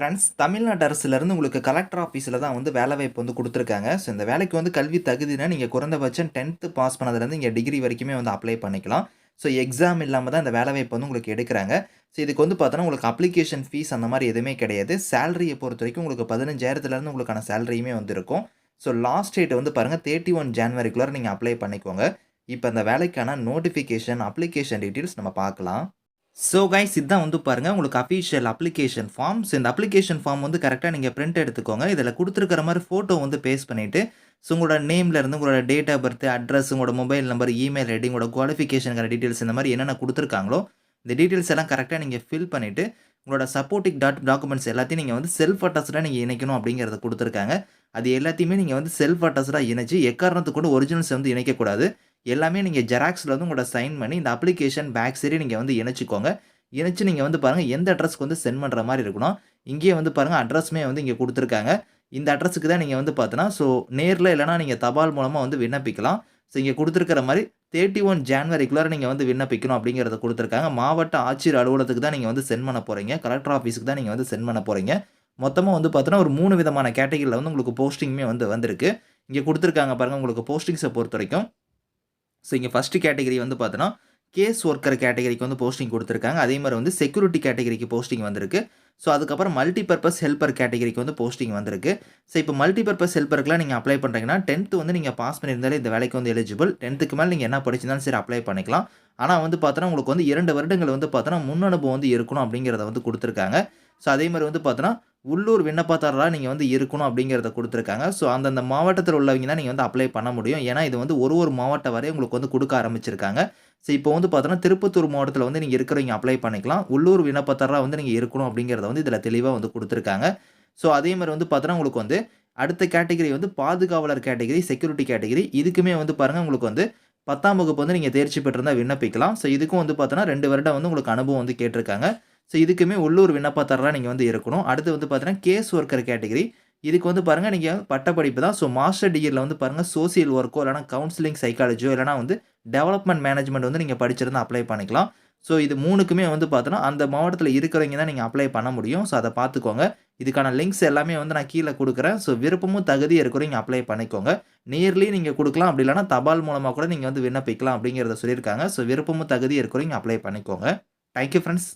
Friends Tamil Nadu அரசுலேருந்து உங்களுக்கு collector ஆஃபீஸில் தான் வந்து வேலை வாய்ப்பு வந்து கொடுத்துருக்காங்க. ஸோ இந்த வேலைக்கு வந்து கல்வி தகுதினா நீங்கள் குறைந்தபட்சம் டென்த்து பாஸ் பண்ணதுலேருந்து இங்கே டிகிரி வரைக்குமே வந்து அப்ளை பண்ணிக்கலாம். ஸோ எக்ஸாம் இல்லாமல் தான் இந்த வேலை வாய்ப்பு வந்து உங்களுக்கு எடுக்கிறாங்க. ஸோ இதுக்கு வந்து பார்த்தோன்னா உங்களுக்கு அப்ளிகேஷன் ஃபீஸ் அந்த மாதிரி எதுவுமே கிடையாது. சேலரியை பொறுத்த வரைக்கும் உங்களுக்கு பதினஞ்சாயிரத்துலேருந்து உங்களுக்கான சேலரியுமே வந்து இருக்கும். ஸோ லாஸ்ட் டேட் வந்து பாருங்கள் தேர்ட்டி ஒன் ஜான்வரிக்குள்ளே நீங்கள் அப்ளை பண்ணிக்கோங்க. இப்போ அந்த வேலைக்கான நோட்டிஃபிகேஷன் அப்ளிகேஷன் டீட்டெயில்ஸ் நம்ம பார்க்கலாம். ஸோ கைஸ் இதுதான் வந்து பாருங்கள் உங்களுக்கு அஃபீஷியல் அப்ளிகேஷன் ஃபார்ம்ஸ் இந்த அப்ளிகேஷன் ஃபார்ம் வந்து கரெக்டாக நீங்கள் பிரிண்ட் எடுத்துக்கோங்க. இதில் கொடுத்துருக்கிற மாதிரி ஃபோட்டோ வந்து பேஸ்ட் பண்ணிவிட்டு ஸோ உங்களோட நேம்ல இருந்து உங்களோட டேட் ஆஃப் பர்த் அட்ரஸ் உங்களோட மொபைல் நம்பர் இமெயில் ஐடி உங்களோட குவாலிஃபிகேஷனுக்கான டீட்டெயில்ஸ் இந்த மாதிரி என்னென்ன கொடுத்துருக்காங்களோ இந்த டீட்டெயில்ஸ் எல்லாம் கரெக்டாக நீங்கள் ஃபில் பண்ணிவிட்டு உங்களோட சப்போர்ட்டிங் டாட் டாக்குமெண்ட்ஸ் எல்லாத்தையும் நீங்கள் வந்து செல்ஃப் அட்டஸ்டாக நீங்கள் இணைக்கணும் அப்படிங்கிறத கொடுத்துருக்காங்க. அது எல்லாத்தையுமே நீங்கள் வந்து செல்ஃப் அட்டஸ்டாக இணைச்சி எக்காரணத்துக்கு கூட ஒரிஜினல்ஸ் வந்து இணைக்கக்கூடாது. எல்லாமே நீங்கள் ஜெராக்ஸில் வந்து உங்களோட சைன் பண்ணி இந்த அப்ளிகேஷன் பேக் சரி நீங்கள் வந்து இணைச்சிக்கோங்க. இணைச்சு நீங்கள் வந்து பாருங்கள் எந்த அட்ரஸ்க்கு வந்து சென்ட் பண்ணுற மாதிரி இருக்கணும். இங்கேயே வந்து பாருங்கள் அட்ரஸுமே வந்து இங்கே கொடுத்துருக்காங்க. இந்த அட்ரஸுக்கு தான் நீங்கள் வந்து பார்த்தோன்னா ஸோ நேரில் இல்லைனா நீங்கள் தபால் மூலமாக வந்து விண்ணப்பிக்கலாம். ஸோ இங்கே கொடுத்துருக்கிற மாதிரி தேர்ட்டி ஒன் ஜான்வரிக்குள்ளார நீங்கள் வந்து விண்ணப்பிக்கணும் அப்படிங்கிறத கொடுத்துருக்காங்க. மாவட்ட ஆட்சியர் அலுவலகத்துக்கு தான் நீங்கள் வந்து சென்ட் பண்ண போகிறீங்க கலெக்டர் ஆஃபீஸுக்கு தான் நீங்கள் வந்து சென்ட் பண்ண போகிறீங்க மொத்தமாக வந்து பார்த்தோன்னா ஒரு மூணு விதமான கேட்டகரியில் வந்து உங்களுக்கு போஸ்டிங்குமே வந்து வந்திருக்கு. இங்கே கொடுத்துருக்காங்க பாருங்கள் உங்களுக்கு போஸ்டிங்ஸை பொறுத்த வரைக்கும். ஸோ இங்கே ஃபஸ்ட்டு கேட்டகரி வந்து பார்த்தோன்னா கேஸ் ஒர்க்கர் கேட்டகரிக்கு வந்து போஸ்டிங் கொடுத்துருக்காங்க. அதே மாதிரி வந்து செக்யூரிட்டி கேட்டகரிக்கு போஸ்டிங் வந்திருக்கு. ஸோ அதுக்கப்புறம் மல்டி பர்பஸ் ஹெல்பர் கேட்டகரிக்கு வந்து போஸ்டிங் வந்திருக்கு. ஸோ இப்போ மல்டி பர்பஸ் ஹெல்பருக்குலாம் நீங்கள் அப்ளை பண்ணுறீங்கன்னா டென்த்து வந்து நீங்கள் பாஸ் பண்ணியிருந்தாலே இந்த வேலைக்கு வந்து எலிஜிபிள் டென்த்துக்கு மேலே நீங்கள் என்ன படிச்சிருந்தாலும் சரி அப்ளை பண்ணிக்கலாம். ஆனால் வந்து பார்த்தோன்னா உங்களுக்கு வந்து இரண்டு வருடங்கள் வந்து பார்த்தோன்னா முன் அனுபவம் வந்து இருக்கணும் அப்படிங்கிறத வந்து கொடுத்துருக்காங்க. ஸோ அதே மாதிரி வந்து பார்த்தோன்னா உள்ளூர் விண்ணப்பதாரராக நீங்கள் வந்து இருக்கணும் அப்படிங்கிறத கொடுத்துருக்காங்க. ஸோ அந்தந்த மாவட்டத்தில் உள்ளவங்க தான் நீங்கள் வந்து அப்ளை பண்ண முடியும். ஏன்னா இது வந்து ஒரு ஒரு மாவட்டம் வரை உங்களுக்கு வந்து கொடுக்க ஆரம்பிச்சிருக்காங்க. ஸோ இப்போ வந்து பார்த்தோன்னா திருப்பத்தூர் மாவட்டத்தில் வந்து நீங்கள் இருக்கிறவங்க அப்ளை பண்ணிக்கலாம். உள்ளூர் விண்ணப்பதாரராக வந்து நீங்கள் இருக்கணும் அப்படிங்கிறத வந்து இதில் தெளிவாக வந்து கொடுத்துருக்காங்க. ஸோ அதே மாதிரி வந்து பார்த்தோன்னா உங்களுக்கு வந்து அடுத்த கேட்டகரி வந்து பாதுகாவலர் கேட்டகரி செக்யூரிட்டி கேட்டகரி இதுக்குமே வந்து பாருங்கள் உங்களுக்கு வந்து பத்தாம் வகுப்பு வந்து நீங்கள் தேர்ச்சி பெற்றிருந்தால் விண்ணப்பிக்கலாம். ஸோ இதுக்கும் வந்து பார்த்தோன்னா ரெண்டு வருடம் வந்து உங்களுக்கு அனுபவம் வந்து கேட்டிருக்காங்க. ஸோ இதுக்குமே உள்ளூர் விண்ணப்பதாரராக நீங்கள் வந்து இருக்கணும். அடுத்து வந்து பார்த்தீங்கன்னா கேஸ் ஒர்க்கர் கேட்டகரி இதுக்கு வந்து பாருங்கள் நீங்கள் பட்டப்படிப்பு தான். ஸோ மாஸ்டர் டிகிரியில் வந்து பாருங்கள் சோசியல் ஒர்க்கோ இல்லைனா கவுன்சிலிங் சைக்காலஜியோ இல்லைனா வந்து டெவலப்மெண்ட் மேனேஜ்மெண்ட் வந்து நீங்கள் படிச்சிருந்தா அப்ளை பண்ணிக்கலாம். ஸோ இது மூணுக்குமே வந்து பார்த்தோன்னா அந்த மாவட்டத்தில் இருக்கிறவங்க தான் நீங்கள் அப்ளை பண்ண முடியும். ஸோ அதை பார்த்துக்கோங்க இதுக்கான லிங்க்ஸ் எல்லாமே வந்து நான் கீழே கொடுக்குறேன். ஸோ விருப்பமும் தகுதி இருக்கிறவங்க அப்ளை பண்ணிக்கோங்க. நேர்லேயும் நீங்கள் கொடுக்கலாம். அப்படி இல்லைனா தபால் மூலமாக கூட நீங்கள் வந்து விண்ணப்பிக்கலாம் அப்படிங்கிறத சொல்லியிருக்காங்க. ஸோ விருப்பமும் தகுதி இருக்கிறவங்க அப்ளை பண்ணிக்கோங்க. Thank you friends